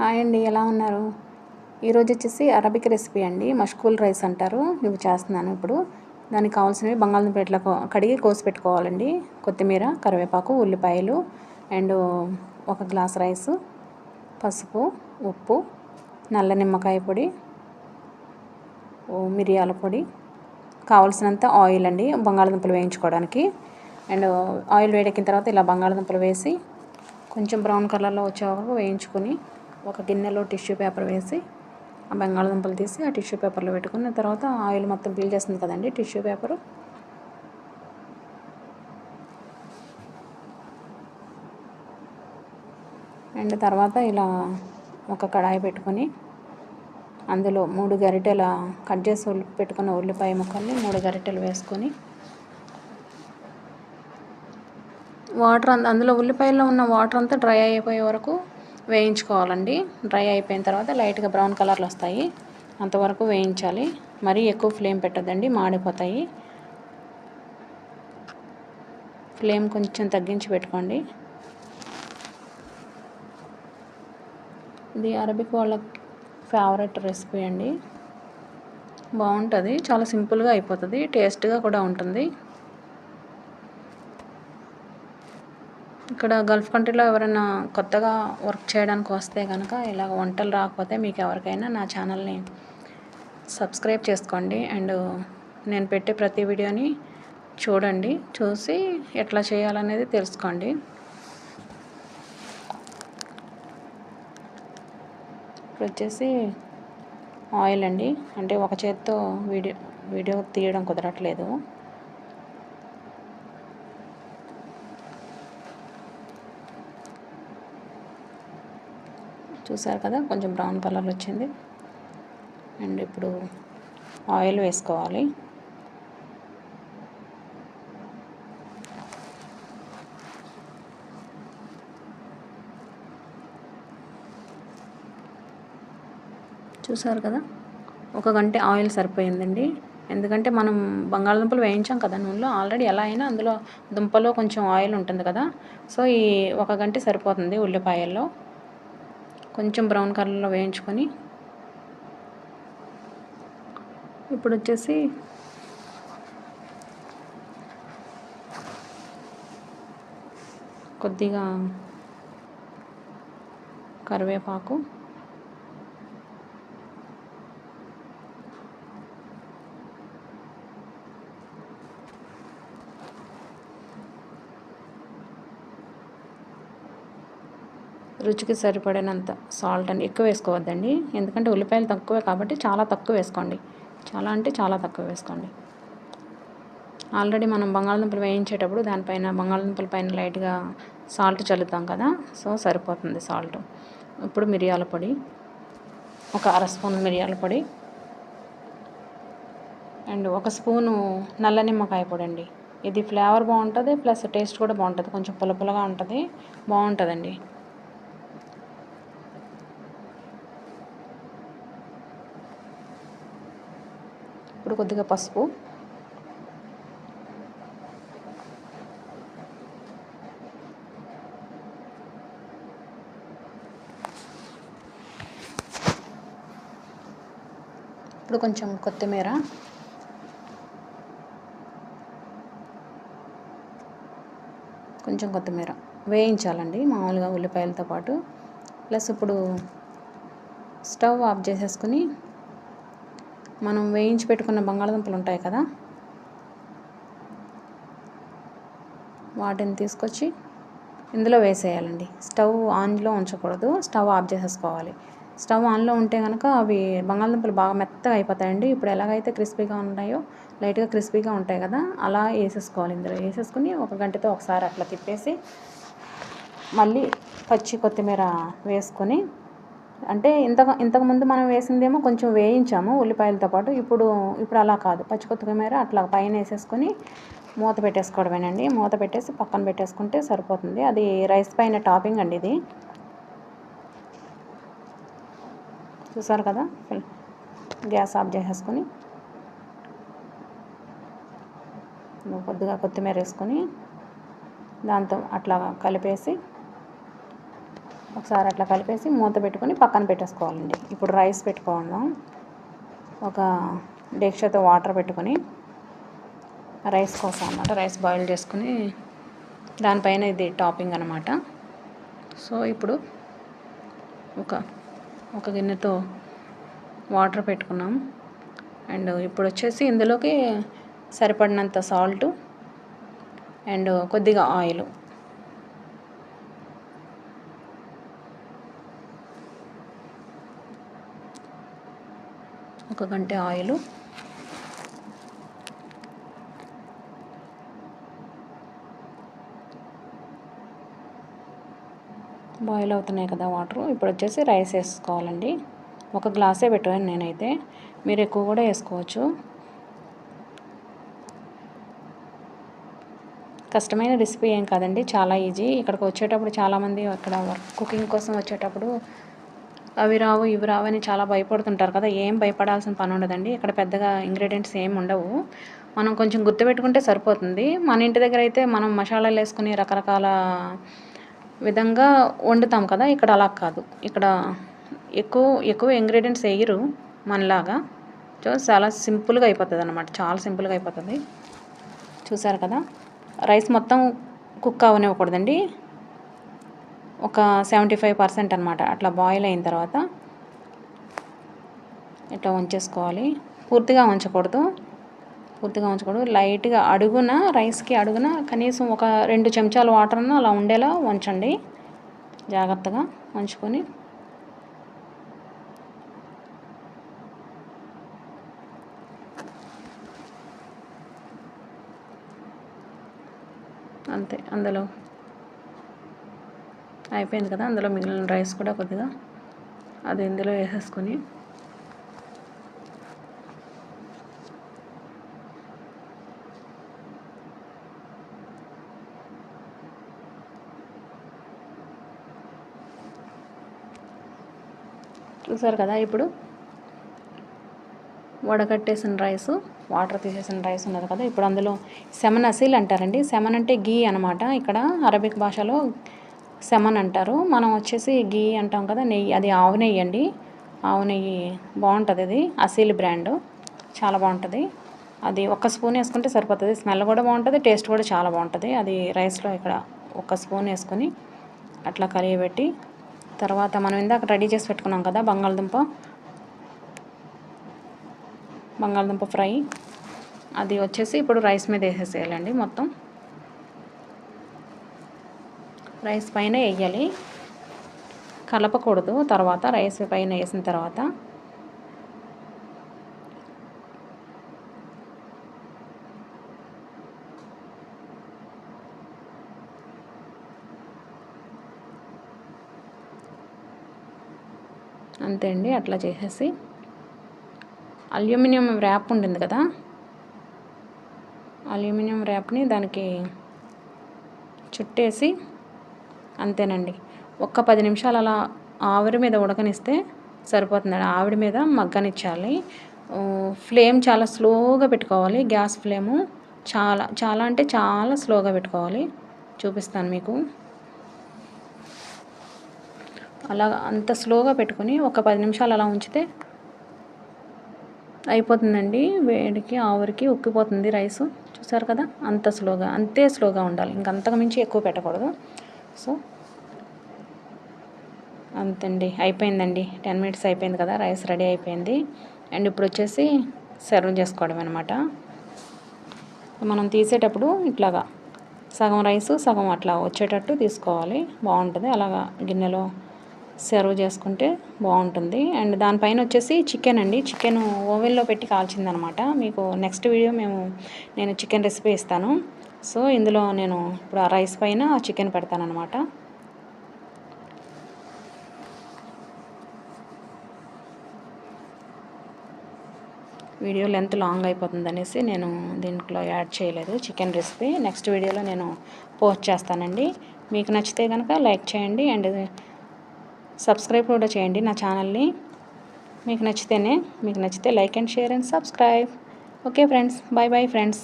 Hi అండి ఎలా ఉన్నారు? ఈరోజు వచ్చేసి అరబిక్ రెసిపీ అండి మష్కూల్ రైస్ అంటారు ఇవి చేస్తున్నాను ఇప్పుడు. దానికి కావాల్సినవి బంగాళదుంపెట్లో కడిగి కోసి పెట్టుకోవాలండి. కొత్తిమీర కరివేపాకు ఉల్లిపాయలు అండ్ ఒక గ్లాస్ రైస్ పసుపు ఉప్పు నల్ల నిమ్మకాయ పొడి మిరియాల పొడి కావాల్సినంత ఆయిల్ అండి బంగాళదుంపలు వేయించుకోవడానికి. అండ్ ఆయిల్ వేడెక్కిన తర్వాత ఇలా బంగాళదుంపలు వేసి కొంచెం బ్రౌన్ కలర్లో వచ్చే వరకు వేయించుకొని ఒక గిన్నెలో టిష్యూ పేపర్ వేసి ఆ బంగాళదుంపలు తీసి ఆ టిష్యూ పేపర్లో పెట్టుకున్న తర్వాత ఆయిల్ మొత్తం పీల్ చేస్తుంది కదండి టిష్యూ పేపరు. అండ్ తర్వాత ఇలా ఒక కడాయి పెట్టుకొని అందులో మూడు గరిటెల కట్ చేసి ఉల్లి పెట్టుకున్న ఉల్లిపాయ ముక్కల్ని మూడు గరిటెలు వేసుకొని వాటర్ అందులో ఉల్లిపాయల్లో ఉన్న వాటర్ అంతా డ్రై అయిపోయే వరకు వేయించుకోవాలండి. డ్రై అయిపోయిన తర్వాత లైట్గా బ్రౌన్ కలర్లు వస్తాయి. అంతవరకు వేయించాలి. మరీ ఎక్కువ ఫ్లేమ్ పెట్టద్దండి మాడిపోతాయి. ఫ్లేమ్ కొంచెం తగ్గించి పెట్టుకోండి. ఇది అరబిక్ వాళ్ళ ఫేవరెట్ రెసిపీ అండి. బాగుంటుంది. చాలా సింపుల్గా అయిపోతుంది. టేస్ట్గా కూడా ఉంటుంది. ఇక్కడ గల్ఫ్ కంట్రీలో ఎవరైనా కొత్తగా వర్క్ చేయడానికి వస్తే కనుక ఇలా వంటలు రాకపోతే మీకు ఎవరికైనా నా ఛానల్ని సబ్స్క్రైబ్ చేసుకోండి. అండ్ నేను పెట్టే ప్రతి వీడియోని చూడండి చూసి ఎట్లా చేయాలనేది తెలుసుకోండి. ఇప్పుడు వచ్చేసి ఆయిల్ అండి. అంటే ఒక చేత్తో వీడియో వీడియో తీయడం కుదరట్లేదు. చూసారు కదా కొంచెం బ్రౌన్ కలర్ వచ్చింది. అండ్ ఇప్పుడు ఆయిల్ వేసుకోవాలి. చూసారు కదా ఒక గంట ఆయిల్ సరిపోయిందండి. ఎందుకంటే మనం బంగాళదుంపలు వేయించాం కదా నూనెలో ఆల్రెడీ ఎలా అయినా అందులో దుంపలో కొంచెం ఆయిల్ ఉంటుంది కదా. సో ఈ ఒక గంట సరిపోతుంది ఉల్లిపాయల్లో. కొంచెం బ్రౌన్ కలర్లో వేయించుకొని ఇప్పుడు వచ్చేసి కొద్దిగా కరివేపాకు రుచికి సరిపడినంత సాల్ట్ అని ఎక్కువ వేసుకోవద్దండి. ఎందుకంటే ఉల్లిపాయలు తక్కువే కాబట్టి చాలా తక్కువ వేసుకోండి. చాలా అంటే చాలా తక్కువ వేసుకోండి. ఆల్రెడీ మనం బంగాళదుంపలు వేయించేటప్పుడు దానిపైన బంగాళదుంపల పైన లైట్గా సాల్ట్ చల్లుతాం కదా సో సరిపోతుంది సాల్ట్. ఇప్పుడు మిరియాల పొడి ఒక అర స్పూన్ మిరియాల పొడి అండ్ ఒక స్పూను నల్ల నిమ్మకాయ పొడి అండి. ఇది ఫ్లేవర్ బాగుంటుంది ప్లస్ టేస్ట్ కూడా బాగుంటుంది. కొంచెం పుల్ల పుల్లగా ఉంటుంది బాగుంటుందండి. కొద్దిగా పసుపు. ఇప్పుడు కొంచెం కొత్తిమీర. కొంచెం కొత్తిమీర. వేయించాలండి మామూలుగా ఉల్లిపాయలతో పాటు. ప్లస్ ఇప్పుడు స్టవ్ ఆఫ్ చేసేసుకుని మనం వేయించి పెట్టుకున్న బంగాళదుంపలు ఉంటాయి కదా? వాటిని తీసుకొచ్చి ఇందులో వేసేయాలండి. స్టవ్ ఆన్లో ఉంచకూడదు. స్టవ్ ఆఫ్ చేసేసుకోవాలి. స్టవ్ ఆన్లో ఉంటే కనుక అవి బంగాళదుంపలు బాగా మెత్తగా అయిపోతాయండి. ఇప్పుడు ఎలాగైతే క్రిస్పీగా ఉన్నాయో లైట్గా క్రిస్పీగా ఉంటాయి కదా అలా వేసేసుకోవాలి ఇందులో. వేసేసుకుని ఒక గంటతో ఒకసారి అట్లా తిప్పేసి మళ్ళీ పచ్చి కొత్తిమీర వేసుకొని అంటే ఇంత ఇంతకుముందు మనం వేసిందేమో కొంచెం వేయించాము ఉల్లిపాయలతో పాటు. ఇప్పుడు ఇప్పుడు అలా కాదు. పచ్చి కొత్తిమీర అట్లా పైన వేసేసుకొని మూత పెట్టేసుకోవడమేనండి. మూత పెట్టేసి పక్కన పెట్టేసుకుంటే సరిపోతుంది. అది రైస్ పైన టాపింగ్ అండి ఇది. చూసారు కదా? గ్యాస్ ఆఫ్ చేసేసుకొని కొద్దిగా కొత్తిమీర వేసుకొని దాంతో అట్లా కలిపేసి ఒకసారి అట్లా కలిపేసి మూత పెట్టుకొని పక్కన పెట్టేసుకోవాలండి. ఇప్పుడు రైస్ పెట్టుకోవడం. ఒక డెక్షతో వాటర్ పెట్టుకొని రైస్ కోసం అన్నమాట. రైస్ బాయిల్ చేసుకుని దానిపైన ఇది టాపింగ్ అనమాట సో ఇప్పుడు ఒక ఒక గిన్నెతో వాటర్ పెట్టుకున్నాం. అండ్ ఇప్పుడు వచ్చేసి ఇందులోకి సరిపడినంత సాల్ట్ అండ్ కొద్దిగా ఆయిల్. ఒక గంట ఆయిల్. బాయిల్ అవుతున్నాయి కదా వాటర్. ఇప్పుడు వచ్చేసి రైస్ వేసుకోవాలండి. ఒక గ్లాసే పెట్టాను నేనైతే. మీరు ఎక్కువ కూడా వేసుకోవచ్చు. కష్టమైన రెసిపీ ఏం కాదండి. చాలా ఈజీ. ఇక్కడికి వచ్చేటప్పుడు చాలామంది అక్కడ కుకింగ్ కోసం వచ్చేటప్పుడు అవి రావు ఇవి రావు అని చాలా భయపడుతుంటారు కదా. ఏం భయపడాల్సిన పని ఉండదండి. ఇక్కడ పెద్దగా ఇంగ్రీడియంట్స్ ఏం ఉండవు. మనం కొంచెం గుర్తుపెట్టుకుంటే సరిపోతుంది. మన ఇంటి దగ్గర అయితే మనం మసాలాలు వేసుకుని రకరకాల విధంగా వండుతాం కదా. ఇక్కడ అలా కాదు. ఇక్కడ ఎక్కువ ఎక్కువ ఇంగ్రీడియంట్స్ వేయరు మనలాగా. సో చాలా సింపుల్గా అయిపోతుంది అనమాట చాలా సింపుల్గా అయిపోతుంది. చూసారు కదా? రైస్ మొత్తం కుక్ అవనివ్వకూడదండి ఒక సెవెంటీ ఫైవ్ పర్సెంట్ అనమాట అట్లా బాయిల్ అయిన తర్వాత ఇట్లా ఉంచేసుకోవాలి. పూర్తిగా ఉంచకూడదు. పూర్తిగా ఉంచకూడదు. లైట్గా అడుగున రైస్కి అడుగున కనీసం ఒక రెండు చెంచాల వాటర్ అలా ఉండేలా ఉంచండి. జాగ్రత్తగా ఉంచుకొని. అంతే. అందులో అయిపోయింది కదా అందులో మిగిలిన రైస్ కూడా కొద్దిగా అది ఇందులో వేసేసుకొని. చూసారు కదా ఇప్పుడు వడగట్టేసిన రైస్ వాటర్ తీసేసిన రైస్ ఉన్నది కదా ఇప్పుడు అందులో సెమన్ అసీల్ అంటారండి. సెమన్ అంటే గీ అనమాట ఇక్కడ అరబిక్ భాషలో సెమన్ అంటారు. మనం వచ్చేసి గీ అంటాం కదా నెయ్యి. అది ఆవు నెయ్యి అండి. ఆవు నెయ్యి బాగుంటుంది అది. అసీల్ బ్రాండ్. చాలా బాగుంటుంది. అది ఒక్క స్పూన్ వేసుకుంటే సరిపోతుంది. స్మెల్ కూడా బాగుంటుంది టేస్ట్ కూడా చాలా బాగుంటుంది. అది రైస్లో ఇక్కడ ఒక స్పూన్ వేసుకొని అట్లా కరిగిపెట్టి తర్వాత మనం ఇందాక రెడీ చేసి పెట్టుకున్నాం కదా బంగాళదుంప. బంగాళదుంప ఫ్రై. అది వచ్చేసి ఇప్పుడు రైస్ మీద వేసేసేయాలండి మొత్తం. రైస్ పైన వేయాలి. కలపకూడదు. తర్వాత రైస్ పైన వేసిన తర్వాత అంతే అండి. అట్లా చేసేసి అల్యూమినియం ర్యాప్ ఉండింది కదా అల్యూమినియం ర్యాప్ని దానికి చుట్టేసి అంతేనండి. ఒక్క పది నిమిషాలు అలా ఆవిరి మీద ఉడకనిస్తే సరిపోతుందండి. ఆవిరి మీద మగ్గనిచ్చాలి. ఫ్లేమ్ చాలా స్లోగా పెట్టుకోవాలి. గ్యాస్ ఫ్లేము చాలా చాలా అంటే చాలా స్లోగా పెట్టుకోవాలి. చూపిస్తాను మీకు. అలా అంత స్లోగా పెట్టుకుని ఒక పది నిమిషాలు అలా ఉంచితే అయిపోతుందండి. వేడికి ఆవిరికి ఉక్కిపోతుంది రైస్. చూసారు కదా? అంత స్లోగా అంతే స్లోగా ఉండాలి. ఇంకంతకు మించి ఎక్కువ పెట్టకూడదు. సో అంతండి అయిపోయిందండి. టెన్ మినిట్స్ అయిపోయింది కదా రైస్ రెడీ అయిపోయింది. అండ్ ఇప్పుడు వచ్చేసి సర్వ్ చేసుకోవడం అనమాట మనం తీసేటప్పుడు ఇట్లాగా సగం రైస్ సగం అట్లా వచ్చేటట్టు తీసుకోవాలి. బాగుంటుంది. అలాగా గిన్నెలో సర్వ్ చేసుకుంటే బాగుంటుంది. అండ్ దానిపైన వచ్చేసి చికెన్ అండి. చికెన్ ఓవెన్లో పెట్టి కాల్చిందనమాట మీకు నెక్స్ట్ వీడియో మేము నేను చికెన్ రెసిపీ ఇస్తాను. సో ఇందులో నేను ఇప్పుడు ఆ రైస్ పైన చికెన్ పెడతానమాట వీడియో లెంత్ లాంగ్ అయిపోతుంది అనేసి నేను దీంట్లో యాడ్ చేయలేదు చికెన్ రెసిపీ. నెక్స్ట్ వీడియోలో నేను పోస్ట్ చేస్తానండి. మీకు నచ్చితే కనుక లైక్ చేయండి అండ్ సబ్స్క్రైబ్ కూడా చేయండి నా ఛానల్ని. మీకు నచ్చితేనే మీకు నచ్చితే like and share and subscribe. Okay friends bye bye friends.